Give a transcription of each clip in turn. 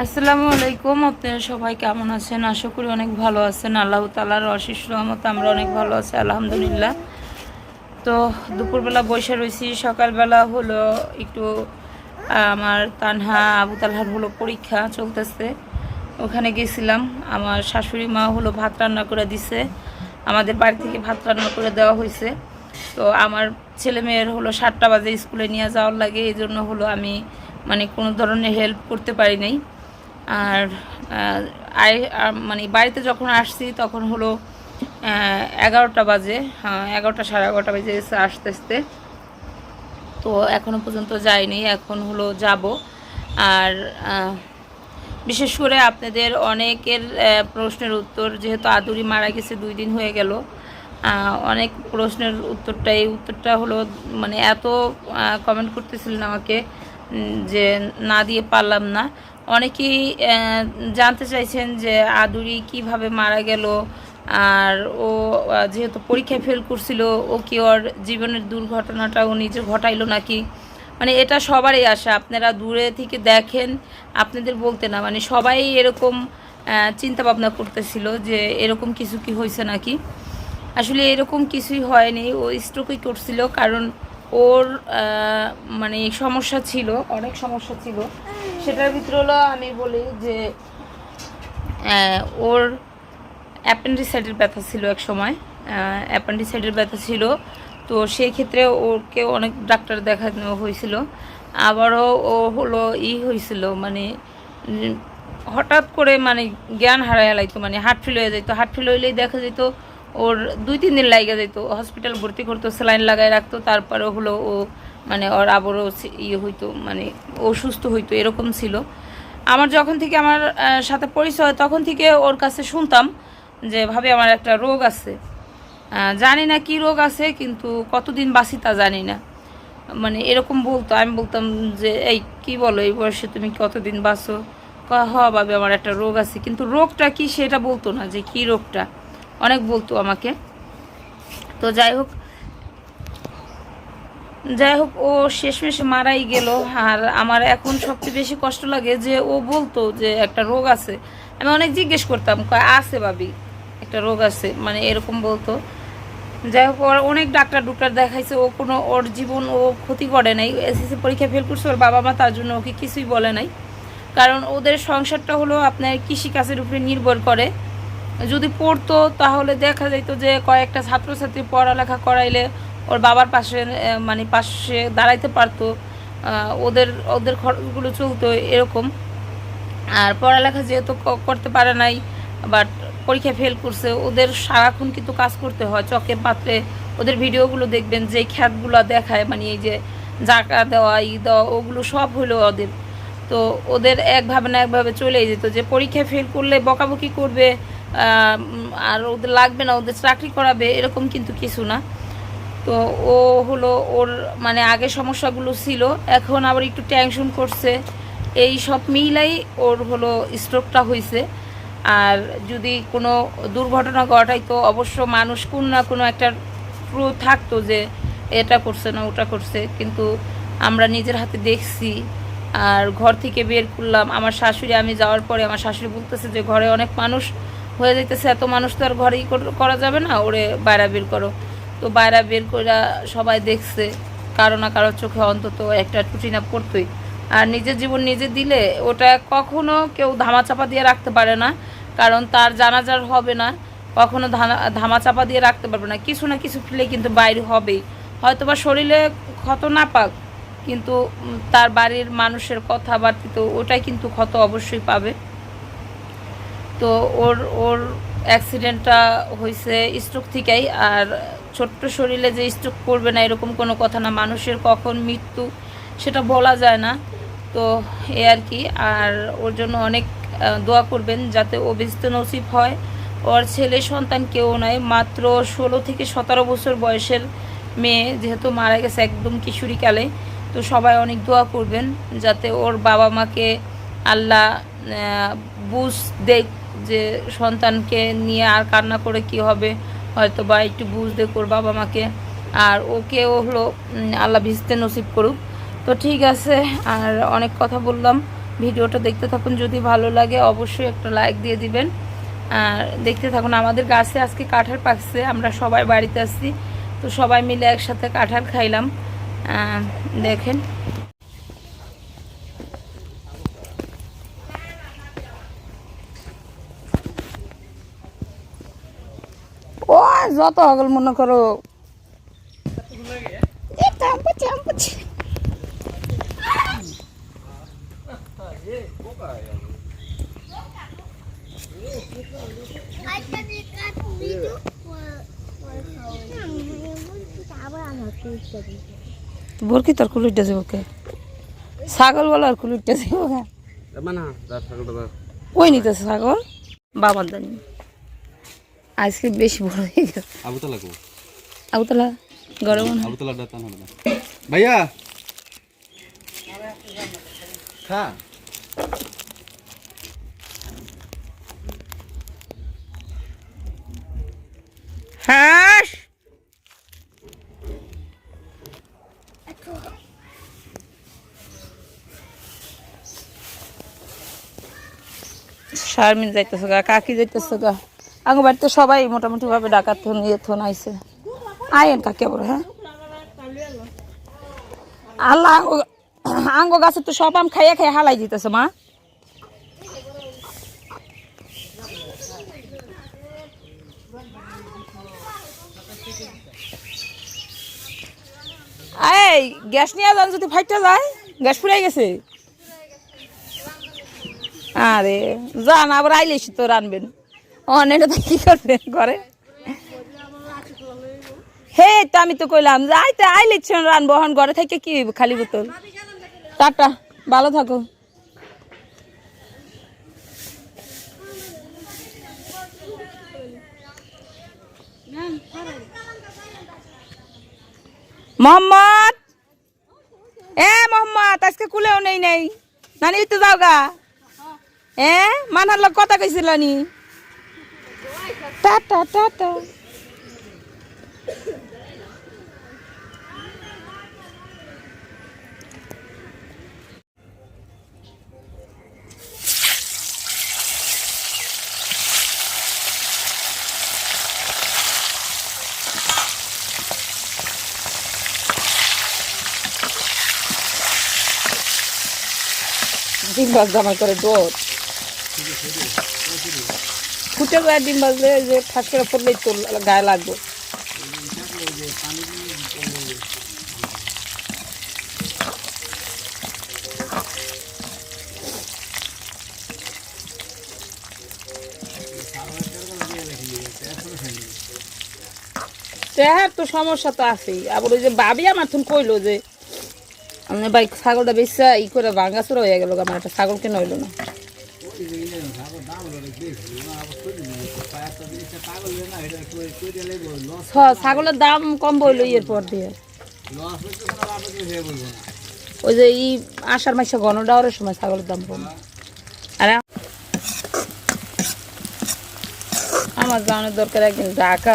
আসসালামু আলাইকুম, আপনারা সবাই কেমন আছেন? আশা করি অনেক ভালো আছেন। আল্লাহ তালার অশেষ রহমত আমরা অনেক ভালো আছি, আলহামদুলিল্লাহ। তো দুপুরবেলা বসে রয়েছি, সকালবেলা হলো একটু, আমার তানহা, আবু তালহার হলো পরীক্ষা চলতেছে। ওখানে গেছিলাম, আমার শাশুড়ি মা হলো ভাত রান্না করে দিছে। আমাদের বাড়ি থেকে ভাত রান্না করে দেওয়া হয়েছে। তো আমার ছেলে মেয়ের হলো সাতটা বাজে স্কুলে নিয়ে যাওয়ার লাগে এই জন্য হলো আমি মানে কোনো ধরনের হেল্প করতে পারি নাই। আর মানে বাড়িতে যখন আসছি তখন হলো এগারোটা বাজে হ্যাঁ এগারোটা সাড়ে এগারোটা বাজে এসে আসতে আসতে। তো এখনও পর্যন্ত যাইনি, এখন হলো যাব। আর বিশেষ করে আপনাদের অনেকের প্রশ্নের উত্তর, যেহেতু আদুরি মারা গেছে, দুই দিন হয়ে গেল অনেক প্রশ্নের উত্তরটা, এই উত্তরটা হলো মানে এত কমেন্ট করতেছিলেন আমাকে। যে না দিয়ে পারলাম না। অনেকেই জানতে চাইছেন যে আদুরি কীভাবে মারা গেল, আর ও যেহেতু পরীক্ষায় ফেল করছিল, ও কি ওর জীবনের দুর্ঘটনাটা ও নিজে ঘটাইলো নাকি? মানে এটা সবারই আশা, আপনারা দূরে থেকে দেখেন, আপনাদের বলতে না। মানে সবাই এরকম চিন্তা ভাবনা করতেছিল যে এরকম কিছু কি হয়েছে নাকি? আসলে এরকম কিছুই হয়নি, ও স্ট্রোকই করছিল, কারণ ওর মানে সমস্যা ছিল, অনেক সমস্যা ছিল। সেটার ভিতরে হলো আমি বলি যে ওর অ্যাপেন্ডিসাইডের ব্যথা ছিল এক সময়। অ্যাপেন্ডিসাইডের ব্যথা ছিল। তো সেই ক্ষেত্রে ওকে অনেক ডাক্তার দেখানো হয়েছিল। আবারও ও হলো ই হয়েছিল মানে হঠাৎ করে মানে জ্ঞান হারায় লাইতো মানে হার্ট ফেল হয়ে যেত হার্ট ফেল হইলেই দেখা যেত ওর দুই, তিন দিন লাগে যেত হসপিটাল ভর্তি করতো স্যালাইন লাগায় রাখতো, তারপরে হলো ও মানে ওর আবারও ইয়ে হইতো মানে ও হইতো, এরকম ছিল। আমার যখন থেকে আমার সাথে পরিচয় তখন থেকে ওর কাছে শুনতাম যে, ভাবে, আমার একটা রোগ আছে। জানি না কি রোগ আছে, কিন্তু কতদিন বাঁচি তা জানি না। মানে এরকম বলতো, আমি বলতাম যে, এই, কি বলো, এই বয়সে তুমি কতদিন বাঁচো? হ, ভাবে, আমার একটা রোগ আছে। কিন্তু রোগটা কি সেটা বলতো না যে, কি রোগটা। অনেক বলতো আমাকে। তো যাই হোক যাই হোক, ও শেষমেশ মারাই গেল। আর আমার এখন সবচেয়ে বেশি কষ্ট লাগে যে ও বলতো যে একটা রোগ আছে। আমি অনেক জিজ্ঞেস করতাম আছে ভাবি, একটা রোগ আছে। মানে এরকম বলতো। যাই হোক, ওর অনেক ডাক্তার ডুক্তার দেখাইছে, ও কোনো, ওর জীবন ও ক্ষতি করে নাই। এসএসসি পরীক্ষা ফেল করছে, ওর বাবা মা তার জন্য ওকে কিছুই বলে নাই। কারণ ওদের সংসারটা হলো আপনার কৃষিকাজের উপরে নির্ভর করে। যদি পড়তো, তাহলে দেখা যেত যে কয়েকটা ছাত্রছাত্রী পড়ালেখা করাইলে ওর বাবার পাশে মানে পাশে দাঁড়াইতে পারতো ওদের ওদের খরচগুলো চলতো এরকম। আর পড়ালেখা যেহেতু করতে পারে নাই, বাট পরীক্ষা ফেল করছে, ওদের সারাক্ষণ কিন্তু কাজ করতে হয় চকে পাত্রে। ওদের ভিডিওগুলো দেখবেন, যে খ্যাতগুলো দেখায় মানে এই যে জাকা দেওয়া, ই দেওয়া, ওগুলো সব হলো ওদের। তো ওদের একভাবে না একভাবে চলেই যেত, যে পরীক্ষায় ফেল করলে বকাবকি করবে আর ওদের লাগবে না, ওদের চাকরি করাবে, এরকম কিন্তু কিছু না। তো ও হলো ওর মানে আগে সমস্যাগুলো ছিল, এখন আবার একটু টেনশন করছে। এই সব মিলাই ওর হলো স্ট্রোকটা হয়েছে আর যদি কোনো দুর্ঘটনা ঘটাইতো, অবশ্য মানুষ কোন না কোনো একটা ক্রু থাকতো যে এটা করছে না, ওটা করছে। কিন্তু আমরা নিজের হাতে দেখছি, আর ঘর থেকে বের করলাম। আমার শাশুড়ি, আমি যাওয়ার পরে আমার শাশুড়ি বলতেছে যে ঘরে অনেক মানুষ হয়ে যাইতেছে, এত মানুষ তো আর ঘরেই কর- যাবে না, ওরে বাইরে বের করো। তো বাইরে বের করে সবাই দেখছে, কারও না কারও চোখে অন্তত একটা টুটিনা পড়তোই। আর নিজের জীবন নিজে দিলে ওটা কখনো কেউ ধামাচাপা দিয়ে রাখতে পারে না, কারণ তার জানাজার হবে না, কখনো ধামাচাপা দিয়ে রাখতে পারবে না। কিছু না কিছু ফেলে কিন্তু বাইরে হবেই। হয়তো বা শরীরে ক্ষত না পাক, কিন্তু তার বাড়ির মানুষের কথাবার্তা তো ওটাই কিন্তু ক্ষত অবশ্যই পাবে। তো ওর ওর অ্যাক্সিডেন্টটা হয়েছে স্ট্রোক থেকেই আর ছোট্ট শরীরে যে স্ট্রোক করবে না এরকম কোনো কথা না, মানুষের কখন মৃত্যু সেটা বলা যায় না। তো এ আর কি, আর ওর জন্য অনেক দোয়া করবেন যাতে ও বেস্ত নসিব হয়। ওর ছেলে সন্তান কেউ নয়, মাত্র ষোলো থেকে সতেরো বছর বয়সের মেয়ে, যেহেতু মারা গেছে একদম কিশোরীকালে। তো সবাই অনেক দোয়া করবেন যাতে ওর বাবা মাকে আল্লাহ বুঝ দেখ যে সন্তানকে নিয়ে আর কান্না করে কি হবে হয়তো বা একটু বুঝ দেখ ওর বাবা মাকে। আর ওকেও হলো আল্লাহ ভিজতে নসিব করুক। তো ঠিক আছে, আর অনেক কথা বললাম। ভিডিওটা দেখতে থাকুন, যদি ভালো লাগে অবশ্যই একটা লাইক দিয়ে দিবেন। আর দেখতে থাকুন, আমাদের গাছে আজকে কাঁঠাল পাকছে, আমরা সবাই বাড়িতে আসছি তো সবাই মিলে একসাথে কাঁঠাল খাইলাম। দেখেন ও যত হগল মনে করো। এ, চাম্পাচ্ছি, চাম্পাচ্ছি। বরকি তোর কুলুইটা যাব কে? ছাগল বলো আর কুলুইটা যাব কে না তার ছাগলটা ধর। কই নিতেছে ছাগল। বাবার জানি। আজকে বেশি বড় হয়ে গেছে আবুতলা কো আবতলা গরম আবুতলা না। ভাইয়া! খা। হাঁস! শারমিন যাইতেছে গা কাকি যাইতেছে গা। আগে বাড়িতে সবাই মোটামুটি ভাবে ডাকাত থন ইয়ে থন আইছে। আয়েন কাকে বড় হ্যাঁ? আল্লাহ আঙ্গ- গাছে তো সব আম খাইয়া খাইয়া হালাই দিতেছে, মা। এই, গ্যাস নিয়ে যান যদি ফাইটটা যায়, গ্যাস ফুরাই গেছে। আরে, যান, আবার আইলে তো রানবেন। কি থেকে কি? খালি বোতল? টাটা, ভালো থাকো। মোহাম্মদ! এ, মোহাম্মদ, আজকে কুলেও নেই নেই। নানি তো যাও গা। এ মানার লোক কথা কইছিল নি। টাটা টাটা ডিম ভাজ জামা করে দোষ ফুটে যায় ডিম ওই যে ঠাস করে পড়লেই তো গায়ে লাগবে। হ্যাঁ তো সমস্যা তো আছেই। আবার ওই যে বাবি আমার তখন কইলো যে আমি ভাই ছাগলটা বেশি ই করে ভাঙ্গাচুরা হয়ে গেল আমার একটা ছাগল কেন হইল না। ছাগলের দাম কম বইলো ইয়ের পর দিয়ে। ওই যে ই আষাঢ় মাসে ঘন ডাওয়ারের সময় ছাগলের দাম কম। আরে আমার জানার দরকার একদিন ঢাকা।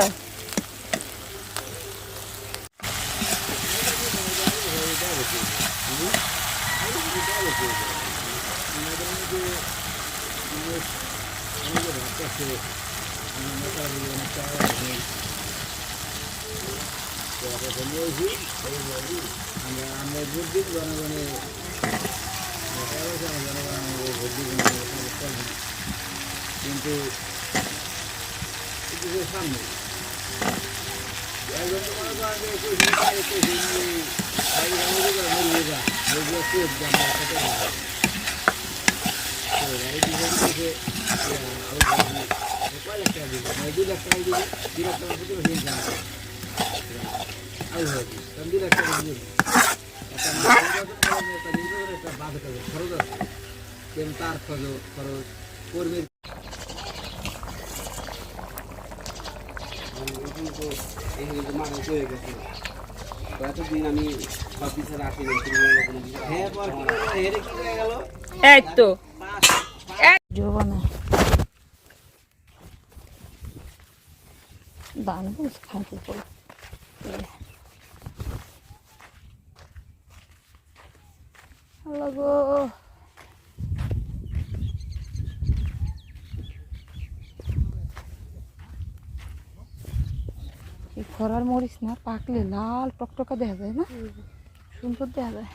কিন্তু কিন্তু যে সামনে একজন তো মনে করেন যে করে মরিয়ে যা, মরিয়ে চোখ জামা, খেতে হবে। তার খরচ, খরচ, কর্মীর মানুষ হয়ে গেছে এতদিন আমি সব বিচারে আসিনি হ্যাঁ এই তো। বানাবো সেখান থেকে করে হ্যালো গো এই খরার মরিচ না পাকলে লাল টকটকা দেখা যায় না? সুন্দর দেখা যায়।